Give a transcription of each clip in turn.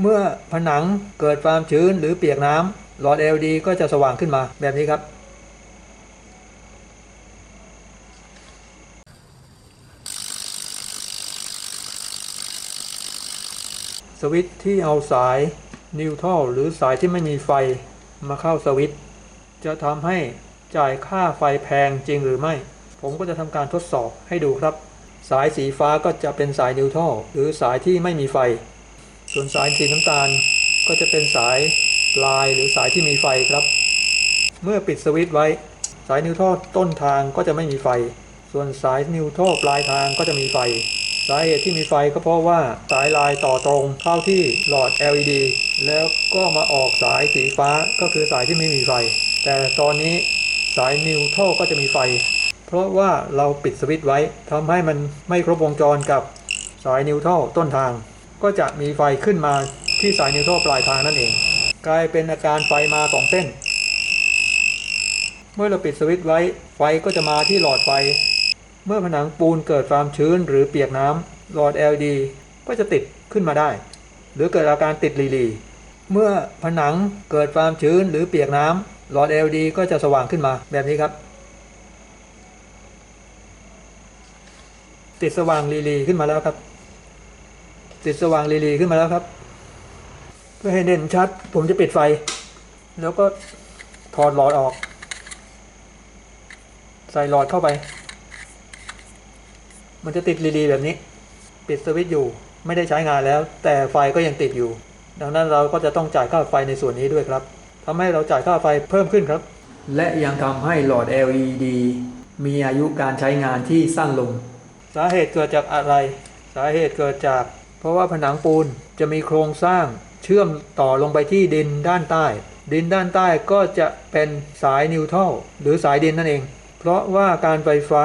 เมื่อผนังเกิดความชื้นหรือเปียกน้ำหลอด LED ก็จะสว่างขึ้นมาแบบนี้ครับ สวิตช์ที่เอาสายนิวทรัลหรือสายที่ไม่มีไฟมาเข้าสวิตช์จะทำให้จ่ายค่าไฟแพงจริงหรือไม่ ผมก็จะทำการทดสอบให้ดูครับ สายสีฟ้าก็จะเป็นสายนิวทรัลหรือสายที่ไม่มีไฟ ส่วนสายสีน้ำตาลก็จะเป็นสายลายหรือสายที่มีไฟครับ เมื่อปิดสวิตช์ไว้ สายนิวทรัลต้นทางก็จะไม่มีไฟ ส่วนสายนิวทรัลปลายทางก็จะมีไฟ สาเหตุที่มีไฟก็เพราะว่าสายลายต่อตรงเข้าที่หลอด LED แล้วก็มาออกสายสีฟ้าก็คือสายที่ไม่มีไฟ แต่ตอนนี้สายนิวทรัลก็จะมีไฟ เพราะว่าเราปิดสวิตช์ไว้ทำให้มันไม่ครบวงจรกับสายนิวทรัลต้นทาง ก็จะมีไฟขึ้นมาที่สายนิวทรปลายทางนั่นเอง กลายเป็นอาการไฟมาสองเส้น เมื่อเราปิดสวิตช์ไว้ไฟก็จะมาที่หลอดไฟ เมื่อผนังปูนเกิดความชื้นหรือเปียกน้ำหลอด LED ก็จะติดขึ้นมาได้ หรือเกิดอาการติดลีลีเมื่อผนังเกิดความชื้นหรือเปียกน้ำหลอด LED ก็จะสว่างขึ้นมาแบบนี้ครับ ติดสว่างลีลีขึ้นมาแล้วครับ ติดสว่างลีลีขึ้นมาแล้วครับ เพื่อให้เด่นชัด ผมจะปิดไฟ แล้วก็ถอดหลอดออก ใส่หลอดเข้าไป มันจะติดลีๆแบบนี้ ปิดสวิตช์อยู่ไม่ได้ใช้งานแล้ว แต่ไฟก็ยังติดอยู่ ดังนั้นเราก็จะต้องจ่ายค่าไฟในส่วนนี้ด้วยครับทำให้เราจ่ายค่าไฟเพิ่มขึ้นครับ และยังทำให้หลอด LED มีอายุการใช้งานที่สั้นลง สาเหตุเกิดจากอะไร สาเหตุเกิดจาก เพราะว่าผนังปูนจะมีโครงสร้างเชื่อมต่อลงไปที่ดินด้านใต้ ดินด้านใต้ก็จะเป็นสายนิวทัลหรือสายดินนั่นเอง เพราะว่าการไฟฟ้า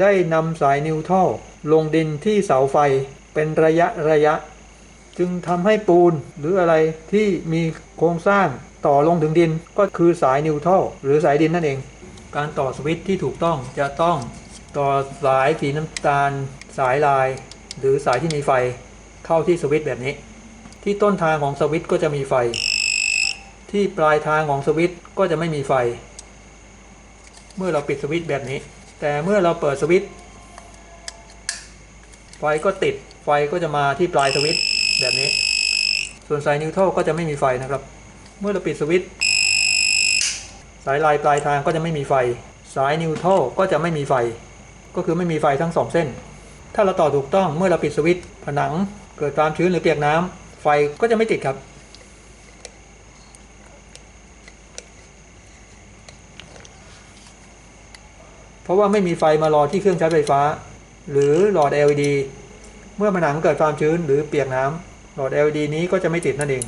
ได้นำสายนิวทัลลงดินที่เสาไฟเป็นระยะระยะ จึงทำให้ปูนหรืออะไรที่มีโครงสร้างต่อลงถึงดินก็คือสายนิวทัลหรือสายดินนั่นเอง การต่อสวิตช์ที่ถูกต้องจะต้องต่อสายสีน้ำตาล สายลาย หรือสายที่มีไฟ เข้าที่สวิตช์แบบนี้ ที่ต้นทางของสวิตช์ก็จะมีไฟ ที่ปลายทางของสวิตช์ก็จะไม่มีไฟ เมื่อเราปิดสวิตช์แบบนี้ แต่เมื่อเราเปิดสวิตช์ไฟก็ติดไฟก็จะมาที่ปลายสวิตช์แบบนี้ ส่วนสายนิวทรัลก็จะไม่มีไฟนะครับ เมื่อเราปิดสวิตช์สายลายปลายทางก็จะไม่มีไฟ สายนิวทรัลก็จะไม่มีไฟ ก็คือไม่มีไฟทั้งสองเส้น ถ้าเราต่อถูกต้องเมื่อเราปิดสวิตช์ผนัง เกิดความชื้นหรือเปียกน้ำไฟก็จะไม่ติดครับ เพราะว่าไม่มีไฟมารอที่เครื่องใช้ไฟฟ้า หรือหลอด LED เมื่อผนังเกิดความชื้นหรือเปียกน้ำหลอด LED นี้ก็จะไม่ติดนั่นเอง